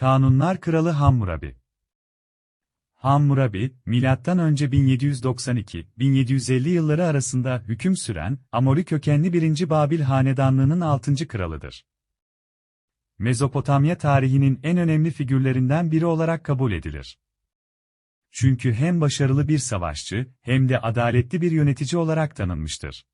Kanunlar Kralı Hammurabi Hammurabi, milattan önce 1792-1750 yılları arasında hüküm süren Amori kökenli 1. Babil hanedanlığının 6. kralıdır. Mezopotamya tarihinin en önemli figürlerinden biri olarak kabul edilir. Çünkü hem başarılı bir savaşçı hem de adaletli bir yönetici olarak tanınmıştır.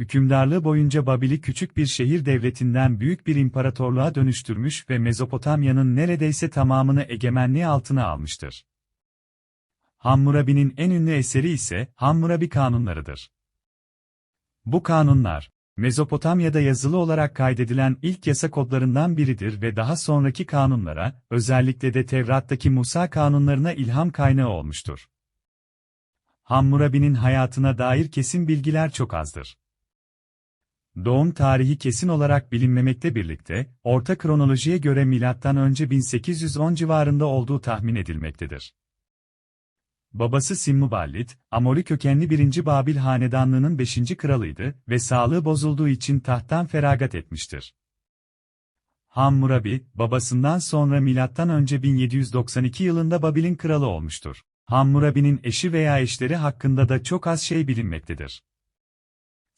Hükümdarlığı boyunca Babil'i küçük bir şehir devletinden büyük bir imparatorluğa dönüştürmüş ve Mezopotamya'nın neredeyse tamamını egemenliği altına almıştır. Hammurabi'nin en ünlü eseri ise Hammurabi kanunlarıdır. Bu kanunlar, Mezopotamya'da yazılı olarak kaydedilen ilk yasa kodlarından biridir ve daha sonraki kanunlara, özellikle de Tevrat'taki Musa kanunlarına ilham kaynağı olmuştur. Hammurabi'nin hayatına dair kesin bilgiler çok azdır. Doğum tarihi kesin olarak bilinmemekle birlikte, orta kronolojiye göre önce 1810 civarında olduğu tahmin edilmektedir. Babası Simmuballit, Amori kökenli 1. Babil hanedanlığının 5. kralıydı ve sağlığı bozulduğu için tahttan feragat etmiştir. Hammurabi, babasından sonra önce 1792 yılında Babil'in kralı olmuştur. Hammurabi'nin eşi veya eşleri hakkında da çok az şey bilinmektedir.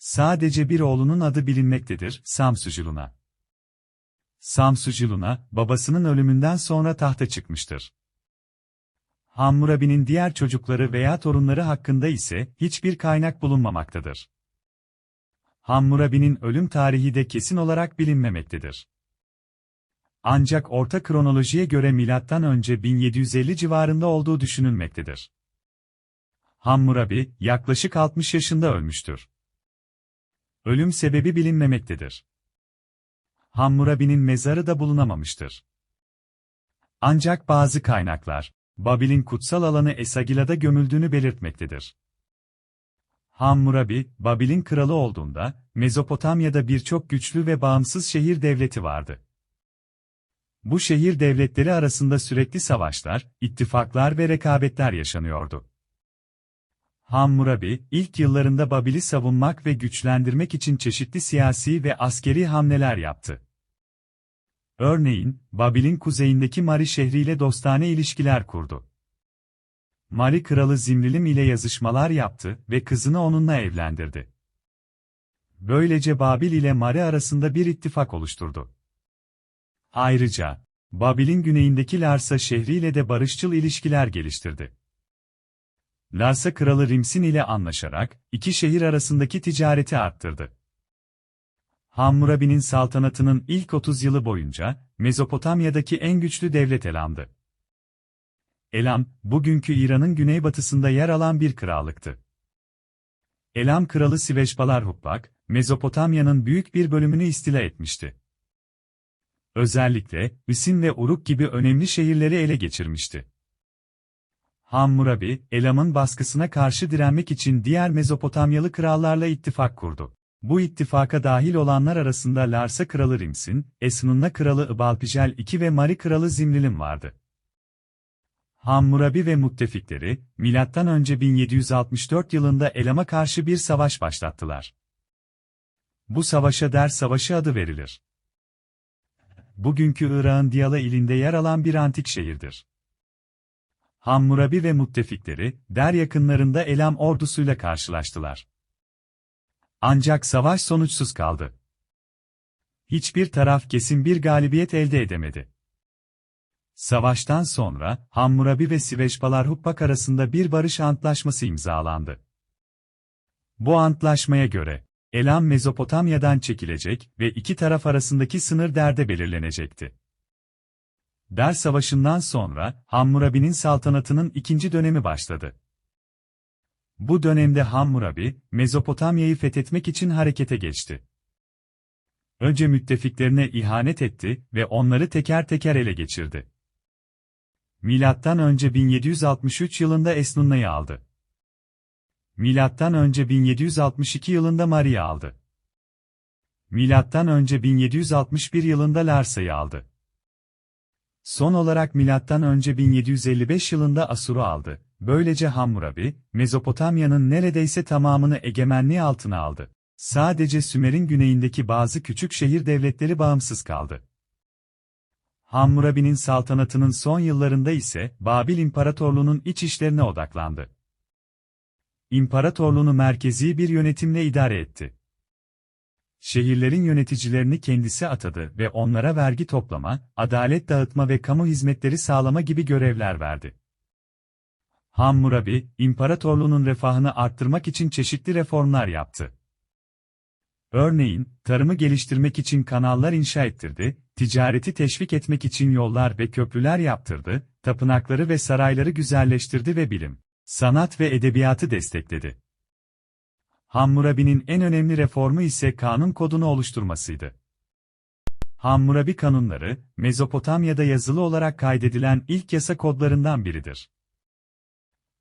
Sadece bir oğlunun adı bilinmektedir, Samsuciluna. Samsuciluna, babasının ölümünden sonra tahta çıkmıştır. Hammurabi'nin diğer çocukları veya torunları hakkında ise hiçbir kaynak bulunmamaktadır. Hammurabi'nin ölüm tarihi de kesin olarak bilinmemektedir. Ancak orta kronolojiye göre önce 1750 civarında olduğu düşünülmektedir. Hammurabi yaklaşık 60 yaşında ölmüştür. Ölüm sebebi bilinmemektedir. Hammurabi'nin mezarı da bulunamamıştır. Ancak bazı kaynaklar, Babil'in kutsal alanı Esagila'da gömüldüğünü belirtmektedir. Hammurabi, Babil'in kralı olduğunda, Mezopotamya'da birçok güçlü ve bağımsız şehir devleti vardı. Bu şehir devletleri arasında sürekli savaşlar, ittifaklar ve rekabetler yaşanıyordu. Hammurabi, ilk yıllarında Babil'i savunmak ve güçlendirmek için çeşitli siyasi ve askeri hamleler yaptı. Örneğin, Babil'in kuzeyindeki Mari şehriyle dostane ilişkiler kurdu. Mari kralı Zimrilim ile yazışmalar yaptı ve kızını onunla evlendirdi. Böylece Babil ile Mari arasında bir ittifak oluşturdu. Ayrıca, Babil'in güneyindeki Larsa şehriyle de barışçıl ilişkiler geliştirdi. Larsa kralı Rimsin ile anlaşarak, iki şehir arasındaki ticareti arttırdı. Hammurabi'nin saltanatının ilk 30 yılı boyunca, Mezopotamya'daki en güçlü devlet Elam'dı. Elam, bugünkü İran'ın güneybatısında yer alan bir krallıktı. Elam kralı Siveşpalar Hukbak, Mezopotamya'nın büyük bir bölümünü istila etmişti. Özellikle, Üsin ve Uruk gibi önemli şehirleri ele geçirmişti. Hammurabi, Elam'ın baskısına karşı direnmek için diğer Mezopotamyalı krallarla ittifak kurdu. Bu ittifaka dahil olanlar arasında Larsa kralı Rimsin, Esnunna kralı Ibalpijel II ve Mari kralı Zimrilim vardı. Hammurabi ve müttefikleri, M.Ö. 1764 yılında Elam'a karşı bir savaş başlattılar. Bu savaşa Der Savaşı adı verilir. Bugünkü Irak'ın Diyala ilinde yer alan bir antik şehirdir. Hammurabi ve müttefikleri, Der yakınlarında Elam ordusuyla karşılaştılar. Ancak savaş sonuçsuz kaldı. Hiçbir taraf kesin bir galibiyet elde edemedi. Savaştan sonra, Hammurabi ve Siveşpalar Hukbak arasında bir barış antlaşması imzalandı. Bu antlaşmaya göre, Elam Mezopotamya'dan çekilecek ve iki taraf arasındaki sınır derde belirlenecekti. Der Savaşı'ndan sonra, Hammurabi'nin saltanatının ikinci dönemi başladı. Bu dönemde Hammurabi, Mezopotamya'yı fethetmek için harekete geçti. Önce müttefiklerine ihanet etti ve onları teker teker ele geçirdi. Milattan önce 1763 yılında Esnunna'yı aldı. Milattan önce 1762 yılında Mari'yi aldı. Milattan önce 1761 yılında Larsa'yı aldı. Son olarak önce 1755 yılında Asur'u aldı. Böylece Hammurabi, Mezopotamya'nın neredeyse tamamını egemenliği altına aldı. Sadece Sümer'in güneyindeki bazı küçük şehir devletleri bağımsız kaldı. Hammurabi'nin saltanatının son yıllarında ise Babil İmparatorluğu'nun iç işlerine odaklandı. İmparatorluğunu merkezi bir yönetimle idare etti. Şehirlerin yöneticilerini kendisi atadı ve onlara vergi toplama, adalet dağıtma ve kamu hizmetleri sağlama gibi görevler verdi. Hammurabi, imparatorluğunun refahını arttırmak için çeşitli reformlar yaptı. Örneğin, tarımı geliştirmek için kanallar inşa ettirdi, ticareti teşvik etmek için yollar ve köprüler yaptırdı, tapınakları ve sarayları güzelleştirdi ve bilim, sanat ve edebiyatı destekledi. Hammurabi'nin en önemli reformu ise kanun kodunu oluşturmasıydı. Hammurabi kanunları, Mezopotamya'da yazılı olarak kaydedilen ilk yasa kodlarından biridir.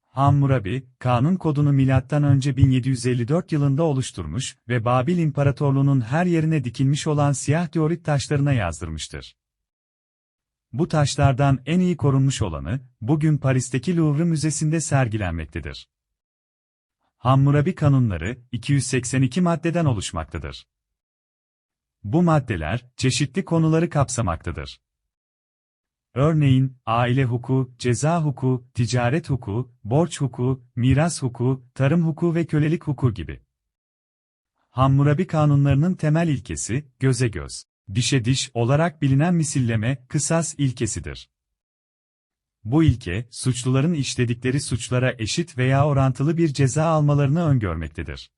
Hammurabi, kanun kodunu M.Ö. 1754 yılında oluşturmuş ve Babil İmparatorluğu'nun her yerine dikilmiş olan siyah diorit taşlarına yazdırmıştır. Bu taşlardan en iyi korunmuş olanı, bugün Paris'teki Louvre Müzesi'nde sergilenmektedir. Hammurabi kanunları, 282 maddeden oluşmaktadır. Bu maddeler, çeşitli konuları kapsamaktadır. Örneğin, aile hukuku, ceza hukuku, ticaret hukuku, borç hukuku, miras hukuku, tarım hukuku ve kölelik hukuku gibi. Hammurabi kanunlarının temel ilkesi, göze göz, dişe diş olarak bilinen misilleme, kısas ilkesidir. Bu ilke, suçluların işledikleri suçlara eşit veya orantılı bir ceza almalarını öngörmektedir.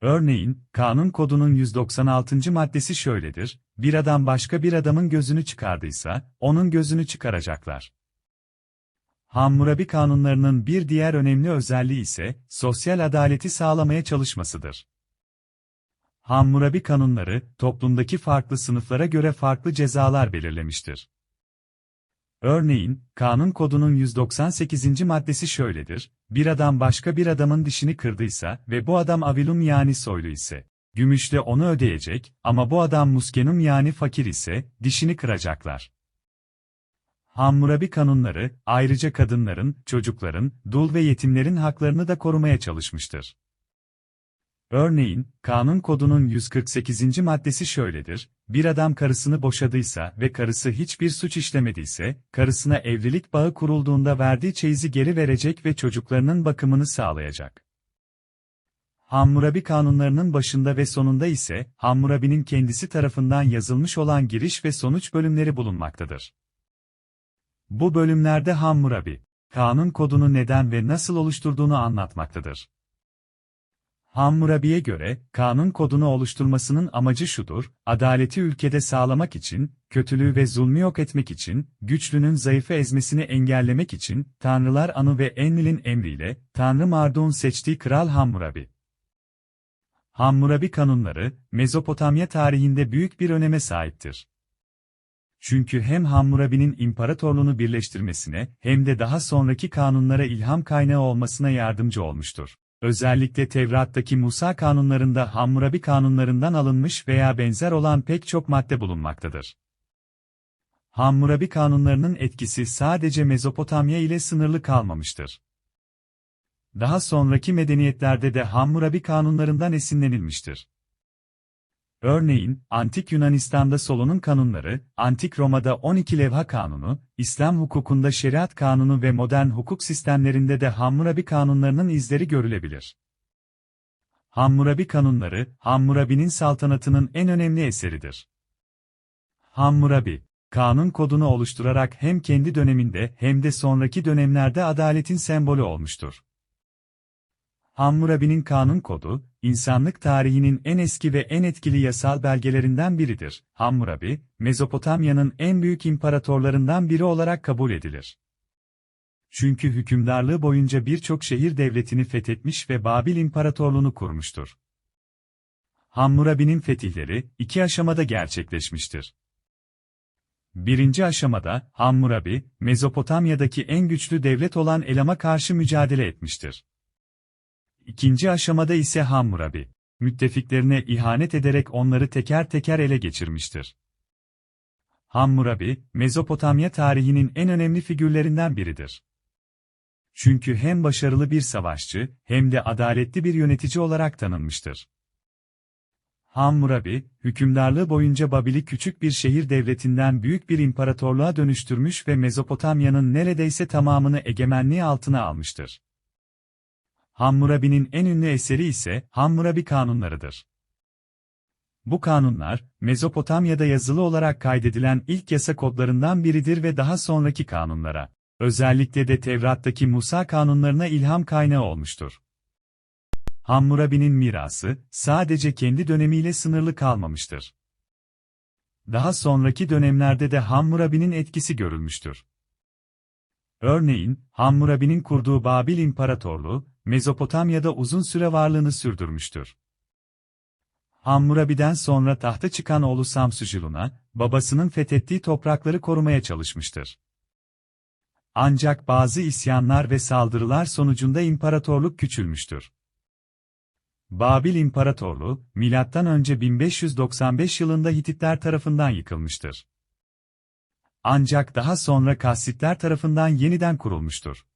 Örneğin, kanun kodunun 196. maddesi şöyledir, bir adam başka bir adamın gözünü çıkardıysa, onun gözünü çıkaracaklar. Hammurabi kanunlarının bir diğer önemli özelliği ise, sosyal adaleti sağlamaya çalışmasıdır. Hammurabi kanunları, toplumdaki farklı sınıflara göre farklı cezalar belirlemiştir. Örneğin, kanun kodunun 198. maddesi şöyledir, bir adam başka bir adamın dişini kırdıysa ve bu adam avilum yani soylu ise, gümüşle onu ödeyecek ama bu adam muskenum yani fakir ise, dişini kıracaklar. Hammurabi kanunları, ayrıca kadınların, çocukların, dul ve yetimlerin haklarını da korumaya çalışmıştır. Örneğin, kanun kodunun 148. maddesi şöyledir, bir adam karısını boşadıysa ve karısı hiçbir suç işlemediyse, karısına evlilik bağı kurulduğunda verdiği çeyizi geri verecek ve çocuklarının bakımını sağlayacak. Hammurabi kanunlarının başında ve sonunda ise, Hammurabi'nin kendisi tarafından yazılmış olan giriş ve sonuç bölümleri bulunmaktadır. Bu bölümlerde Hammurabi, kanun kodunu neden ve nasıl oluşturduğunu anlatmaktadır. Hammurabi'ye göre, kanun kodunu oluşturmasının amacı şudur, adaleti ülkede sağlamak için, kötülüğü ve zulmü yok etmek için, güçlünün zayıfı ezmesini engellemek için, Tanrılar Anu ve Enlil'in emriyle, Tanrı Marduk'un seçtiği Kral Hammurabi. Hammurabi kanunları, Mezopotamya tarihinde büyük bir öneme sahiptir. Çünkü hem Hammurabi'nin imparatorluğunu birleştirmesine hem de daha sonraki kanunlara ilham kaynağı olmasına yardımcı olmuştur. Özellikle Tevrat'taki Musa kanunlarında Hammurabi kanunlarından alınmış veya benzer olan pek çok madde bulunmaktadır. Hammurabi kanunlarının etkisi sadece Mezopotamya ile sınırlı kalmamıştır. Daha sonraki medeniyetlerde de Hammurabi kanunlarından esinlenilmiştir. Örneğin, Antik Yunanistan'da Solon'un kanunları, Antik Roma'da 12 levha kanunu, İslam hukukunda şeriat kanunu ve modern hukuk sistemlerinde de Hammurabi kanunlarının izleri görülebilir. Hammurabi kanunları, Hammurabi'nin saltanatının en önemli eseridir. Hammurabi, kanun kodunu oluşturarak hem kendi döneminde hem de sonraki dönemlerde adaletin sembolü olmuştur. Hammurabi'nin kanun kodu, insanlık tarihinin en eski ve en etkili yasal belgelerinden biridir. Hammurabi, Mezopotamya'nın en büyük imparatorlarından biri olarak kabul edilir. Çünkü hükümdarlığı boyunca birçok şehir devletini fethetmiş ve Babil İmparatorluğunu kurmuştur. Hammurabi'nin fetihleri iki aşamada gerçekleşmiştir. Birinci aşamada, Hammurabi, Mezopotamya'daki en güçlü devlet olan Elam'a karşı mücadele etmiştir. İkinci aşamada ise Hammurabi, müttefiklerine ihanet ederek onları teker teker ele geçirmiştir. Hammurabi, Mezopotamya tarihinin en önemli figürlerinden biridir. Çünkü hem başarılı bir savaşçı, hem de adaletli bir yönetici olarak tanınmıştır. Hammurabi, hükümdarlığı boyunca Babil'i küçük bir şehir devletinden büyük bir imparatorluğa dönüştürmüş ve Mezopotamya'nın neredeyse tamamını egemenliği altına almıştır. Hammurabi'nin en ünlü eseri ise Hammurabi Kanunlarıdır. Bu kanunlar, Mezopotamya'da yazılı olarak kaydedilen ilk yasa kodlarından biridir ve daha sonraki kanunlara, özellikle de Tevrat'taki Musa kanunlarına ilham kaynağı olmuştur. Hammurabi'nin mirası, sadece kendi dönemiyle sınırlı kalmamıştır. Daha sonraki dönemlerde de Hammurabi'nin etkisi görülmüştür. Örneğin, Hammurabi'nin kurduğu Babil İmparatorluğu, Mezopotamya'da uzun süre varlığını sürdürmüştür. Hammurabi'den sonra tahta çıkan oğlu Samsuciluna, babasının fethettiği toprakları korumaya çalışmıştır. Ancak bazı isyanlar ve saldırılar sonucunda imparatorluk küçülmüştür. Babil İmparatorluğu, M.Ö. 1595 yılında Hititler tarafından yıkılmıştır. Ancak daha sonra Kassitler tarafından yeniden kurulmuştur.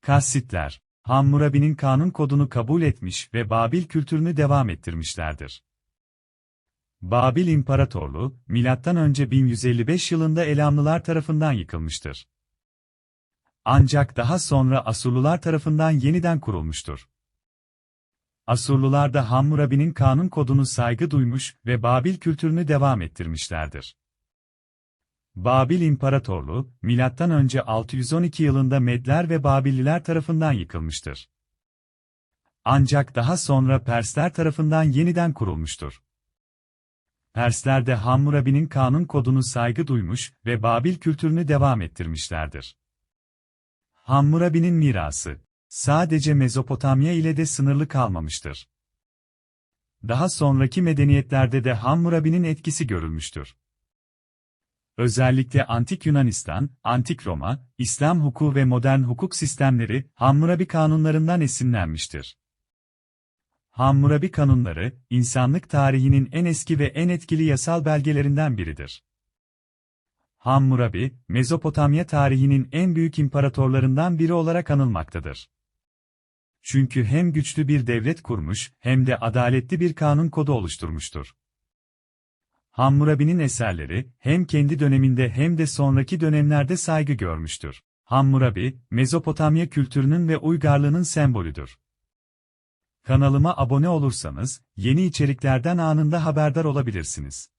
Kassitler, Hammurabi'nin kanun kodunu kabul etmiş ve Babil kültürünü devam ettirmişlerdir. Babil İmparatorluğu, M.Ö. 1155 yılında Elamlılar tarafından yıkılmıştır. Ancak daha sonra Asurlular tarafından yeniden kurulmuştur. Asurlular da Hammurabi'nin kanun kodunu saygı duymuş ve Babil kültürünü devam ettirmişlerdir. Babil İmparatorluğu, M.Ö. 612 yılında Medler ve Babilliler tarafından yıkılmıştır. Ancak daha sonra Persler tarafından yeniden kurulmuştur. Persler de Hammurabi'nin kanun kodunu saygı duymuş ve Babil kültürünü devam ettirmişlerdir. Hammurabi'nin mirası, sadece Mezopotamya ile de sınırlı kalmamıştır. Daha sonraki medeniyetlerde de Hammurabi'nin etkisi görülmüştür. Özellikle Antik Yunanistan, Antik Roma, İslam hukuku ve modern hukuk sistemleri Hammurabi kanunlarından esinlenmiştir. Hammurabi kanunları, insanlık tarihinin en eski ve en etkili yasal belgelerinden biridir. Hammurabi, Mezopotamya tarihinin en büyük imparatorlarından biri olarak anılmaktadır. Çünkü hem güçlü bir devlet kurmuş, hem de adaletli bir kanun kodu oluşturmuştur. Hammurabi'nin eserleri, hem kendi döneminde hem de sonraki dönemlerde saygı görmüştür. Hammurabi, Mezopotamya kültürünün ve uygarlığının sembolüdür. Kanalıma abone olursanız, yeni içeriklerden anında haberdar olabilirsiniz.